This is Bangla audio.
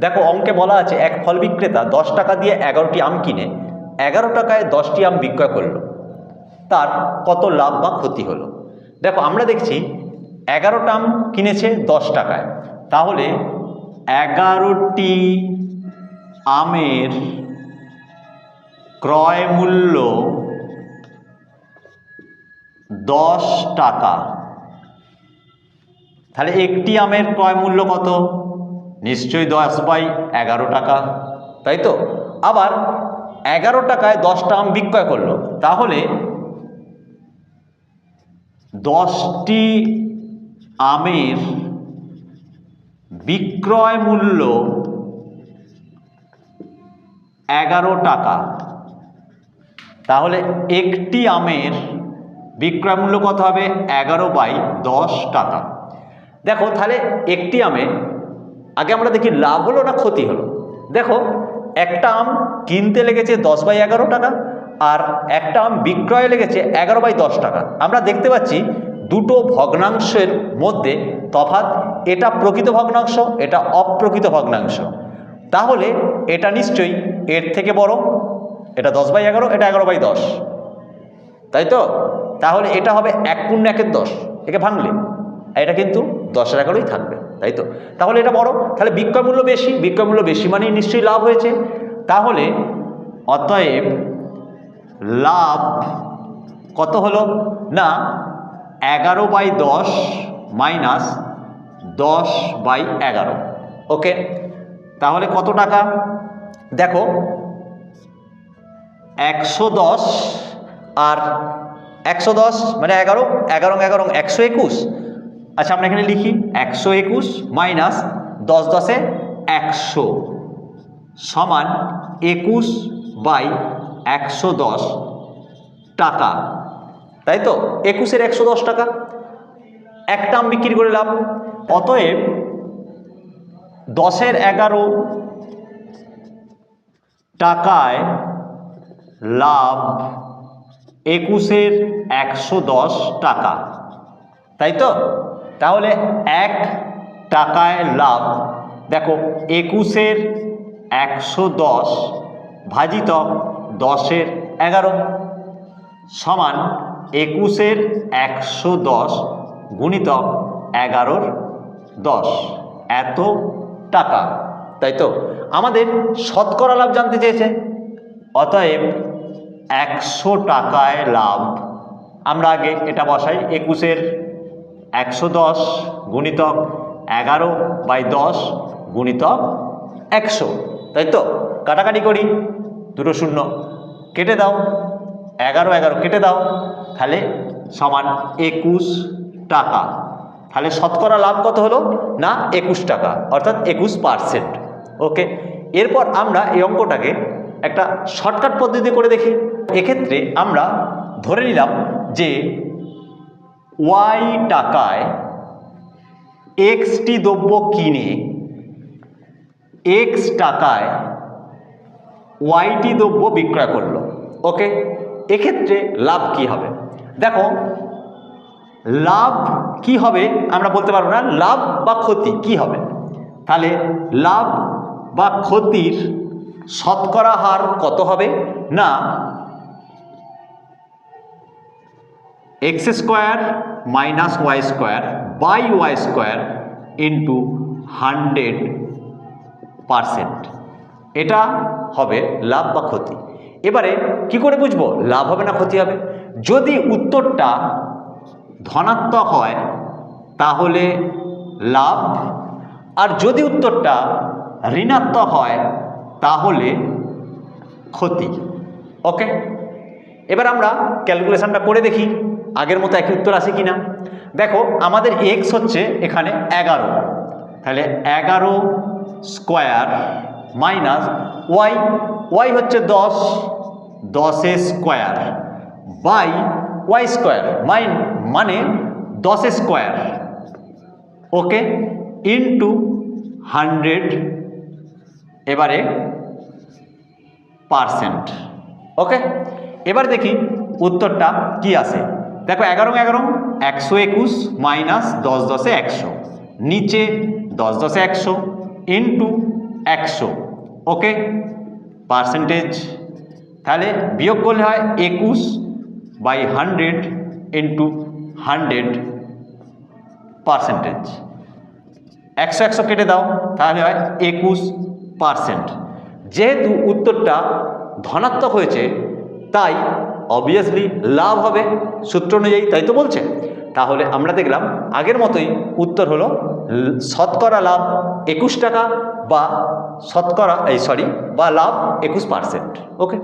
দেখো অঙ্কে বলা আছে, এক ফল বিক্রেতা দশ টাকা দিয়ে এগারোটি আম কিনে, এগারো টাকায় দশটি আম বিক্রয় করল। তার কত লাভ বা ক্ষতি হলো? দেখো আমরা দেখছি, এগারোটা আম কিনেছে দশ টাকায়। তাহলে এগারোটি আমের ক্রয় মূল্য দশ টাকা। তাহলে একটি আমের ক্রয় মূল্য কত? নিশ্চয়ই দশ বাই এগারো টাকা। তাই তো? আবার এগারো টাকায় দশটা আম বিক্রয় করল। তাহলে দশটি আমের বিক্রয় মূল্য এগারো টাকা। তাহলে একটি আমের বিক্রয় মূল্য কত হবে? এগারো বাই দশ টাকা। দেখো, তাহলে একটি আমে আগে আমরা দেখি লাভ হলো না ক্ষতি হলো? দেখো, একটা আম কিনতে লেগেছে দশ বাই এগারো টাকা আর একটা আম বিক্রয়ে লেগেছে এগারো বাই দশ টাকা। আমরা দেখতে পাচ্ছি দুটো ভগ্নাংশের মধ্যে তফাৎ। এটা প্রকৃত ভগ্নাংশ, এটা অপ্রকৃত ভগ্নাংশ। তাহলে এটা নিশ্চয়ই এর থেকে বড়। এটা দশ বাই এগারো, এটা এগারো বাই দশ। তাই তো? তাহলে এটা হবে এক পূর্ণ একের দশ। একে ভাঙলে। এটা কিন্তু দশের এগারোই থাকবে। তাই তো? তাহলে এটা বড়। তাহলে বিক্রয় মূল্য বেশি। বিক্রয় মূল্য বেশি মানেই নিশ্চয়ই লাভ হয়েছে। তাহলে অতএব লাভ কত হলো? না, এগারো বাই দশ মাইনাস দশ বাই এগারো। ওকে? তাহলে কত টাকা? দেখো, একশো দশ আর একশো দশ মানে এগারো এগারো এগারো, একশো একুশ। আচ্ছা আমরা এখানে লিখি একশো একুশ মাইনাস দশ দশে একশো সমান একুশ বাই একশো দশ টাকা। তাই তো? একুশের একশো দশ টাকা। একটা আম বিক্রি করে লাভ। অতএব দশের এগারো টাকায় লাভ একুশের একশো দশ টাকা। তাই তো? তাহলে এক টাকায় লাভ। দেখো, একুশের একশো দশ ভাজিতক দশের এগারো সমান একুশের একশো দশ গুণিতক এগারোর দশ। এত টাকা, তাই তো? আমাদের শতকরা লাভ জানতে চেয়েছে। অতএব একশো টাকায় লাভ। আমরা আগে এটা বসাই, একুশের একশো দশ গুণিতক এগারো বাই দশ গুণিতক একশো। তাই তো? কাটাকাটি করি। দুটো শূন্য। কেটে দাও। এগারো এগারো কেটে দাও। তাহলে সমান একুশ টাকা। তাহলে শতকরা লাভ কত হলো? না, একুশ টাকা। অর্থাৎ একুশ পারসেন্ট। ওকে? এরপর আমরা এই অঙ্কটাকে একটা শর্টকাট পদ্ধতি করে দেখি। এক্ষেত্রে আমরা ধরে নিলাম যে ওয়াই টাকায় এক্সটি দ্রব্য কিনে এক্স টাকায় ওয়াইটি দ্রব্য বিক্রয় করল। ওকে এক্ষেত্রে লাভ কি হবে? দেখো, লাভ কি হবে আমরা বলতে পারব না, লাভ বা ক্ষতি কি হবে? তাহলে লাভ বা ক্ষতির শতকরা হার কত হবে? না X square minus Y square by Y square into hundred percent এটা হবে লাভ বা ক্ষতি। এবারে কি করে বুঝব? লাভ হবে না ক্ষতি হবে? যদি উত্তরটা ধনাত্মক হয়, তাহলে লাভ। আর যদি উত্তরটা ঋণাত্মক হয়, তাহলে ক্ষতি। ওকে? এবার আমরা ক্যালকুলেশনটা করে দেখি, আগের মতো একই উত্তর আসে কি না দেখো, আমাদের এক্স হচ্ছে এখানে এগারো। তাহলে এগারো স্কোয়ার মাইনাস ওয়াই ওয়াই হচ্ছে দশ, দশে স্কোয়ার বাই ওয়াই স্কোয়ার মাইন মানে দশ স্কোয়ার। ওকে, ইন্টু হান্ড্রেড এবারে পারসেন্ট। ওকে এবার দেখি উত্তরটা কি আসে দেখো এগারো এগারো একশো একুশ মাইনাস দশ দশে একশো, নিচে দশ দশে একশো, ইন্টু একশো, ওকে? পার্সেন্টেজ, তাহলে বিয়োগ করলে হয় একুশ by hundred into hundred percentage. একশো একশো কেটে দাও, তাহলে হয় একুশ পার্সেন্ট। যেহেতু উত্তরটা ধনাত্মক হয়েছে তাই অবভিয়াসলি লাভ হবে সূত্র অনুযায়ী তাই তো বলছে। তাহলে আমরা দেখলাম আগের মতোই উত্তর হলো শতকরা লাভ একুশ টাকা বা শতকরা, এই সরি বা লাভ একুশ পার্সেন্ট ওকে